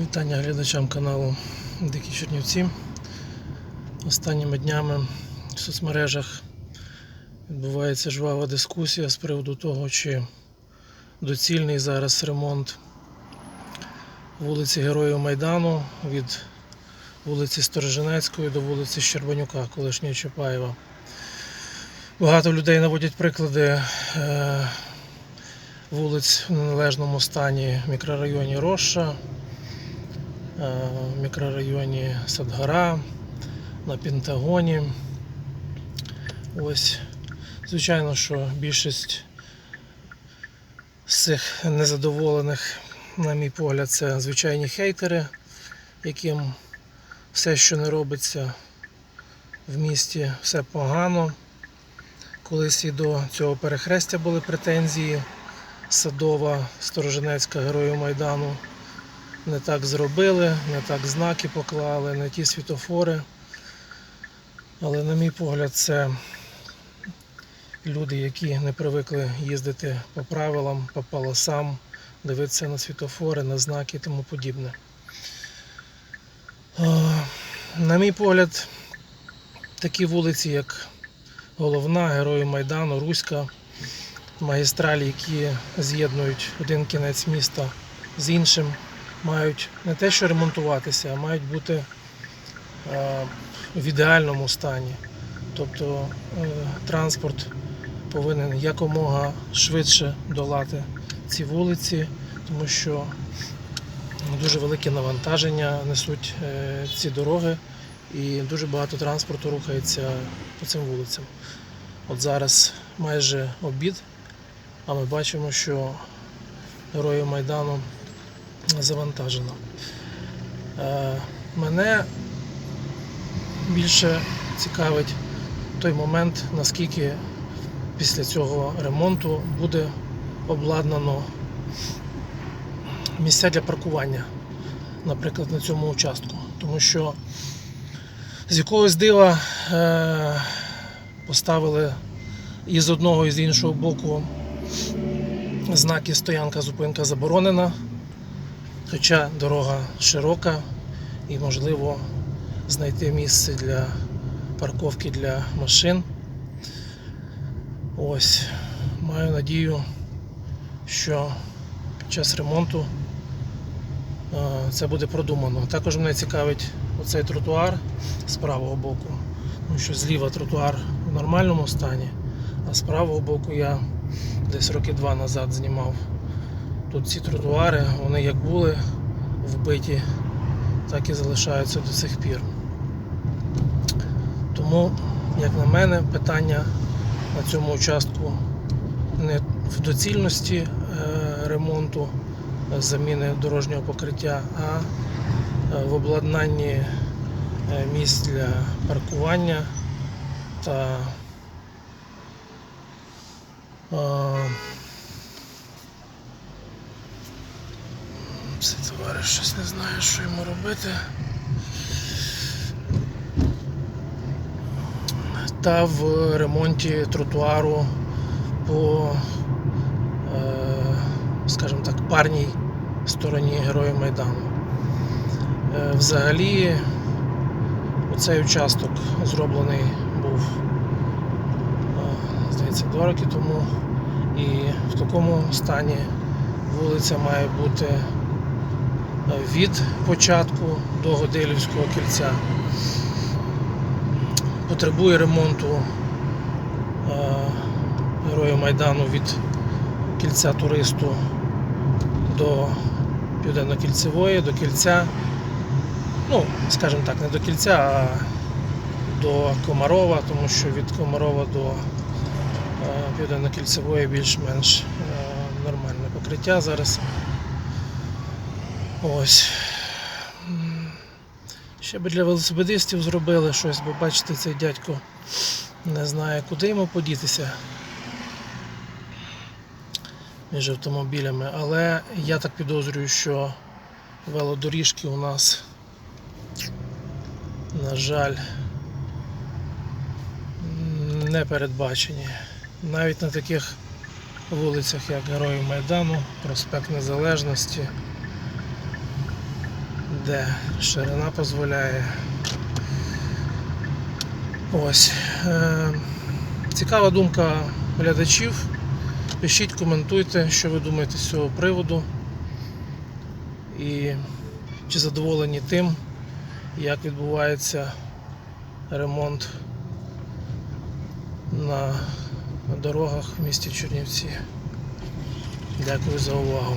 Вітання глядачам каналу Дикі Чернівці. Останніми днями в соцмережах відбувається жвава дискусія з приводу того, чи доцільний зараз ремонт вулиці Героїв Майдану від вулиці Сторожинецької до вулиці Щербанюка, колишньої Чапаєва. Багато людей наводять приклади е, вулиць в неналежному стані в мікрорайоні Роща, е, в мікрорайоні Садгара, на Пентагоні. Ось, звичайно, що більшість з цих незадоволених, на мій погляд, це звичайні хейтери, яким все, що не робиться в місті, все погано. Колись і до цього перехрестя були претензії. Садова, Сторожинецька, Героїв Майдану не так зробили, не так знаки поклали, не ті світофори. Але, на мій погляд, це люди, які не привикли їздити по правилам, по полосам, дивитися на світофори, на знаки і тому подібне. На мій погляд, такі вулиці, як Головна, Героїв Майдану, Руська, магістралі, які з'єднують один кінець міста з іншим, мають не те, що ремонтуватися, а мають бути е, в ідеальному стані. Тобто е, транспорт повинен якомога швидше долати ці вулиці, тому що дуже велике навантаження несуть е, ці дороги і дуже багато транспорту рухається по цим вулицям. От зараз майже обід, а ми бачимо, що героїв Майдану завантажено. Е, Мене більше цікавить той момент, наскільки після цього ремонту буде обладнано місця для паркування, наприклад, на цьому участку. Тому що з якогось дива е, поставили і з одного, і з іншого боку знаки стоянка, зупинка заборонена. Хоча дорога широка і можливо знайти місце для парковки для машин. Ось, маю надію, що під час ремонту е, це буде продумано. Також мене цікавить оцей тротуар з правого боку, тому що зліва тротуар в нормальному стані, а з правого боку я десь роки два назад знімав. Тут ці тротуари, вони як були вбиті, так і залишаються до сих пір. Тому, як на мене, питання на цьому участку не в доцільності е, ремонту е, заміни дорожнього покриття, а е, в обладнанні місць для паркування та е, товариш щось не знає, що йому робити. Та в ремонті тротуару по, е, скажімо так, парній стороні Героїв Майдану. Е, Взагалі, оцей участок зроблений був, е, здається, два роки тому, і в такому стані вулиця має бути від початку до Годилівського кільця. Потребує ремонту е, Героїв Майдану від кільця туристу до Південно-Кільцевої, до кільця. Ну, скажімо так, не до кільця, а до Комарова, тому що від Комарова до е, Південно-Кільцевої більш-менш е, нормальне покриття зараз. Ось. Ще би для велосипедистів зробили щось, бо бачите, цей дядько не знає, куди йому подітися між автомобілями. Але я так підозрюю, що велодоріжки у нас, на жаль, не передбачені. Навіть на таких вулицях, як Героїв Майдану, проспект Незалежності, де ширина дозволяє. Ось. Е, цікава думка глядачів. Пишіть, коментуйте, що ви думаєте з цього приводу. І чи задоволені тим, як відбувається ремонт на дорогах в місті Чернівці. Дякую за увагу.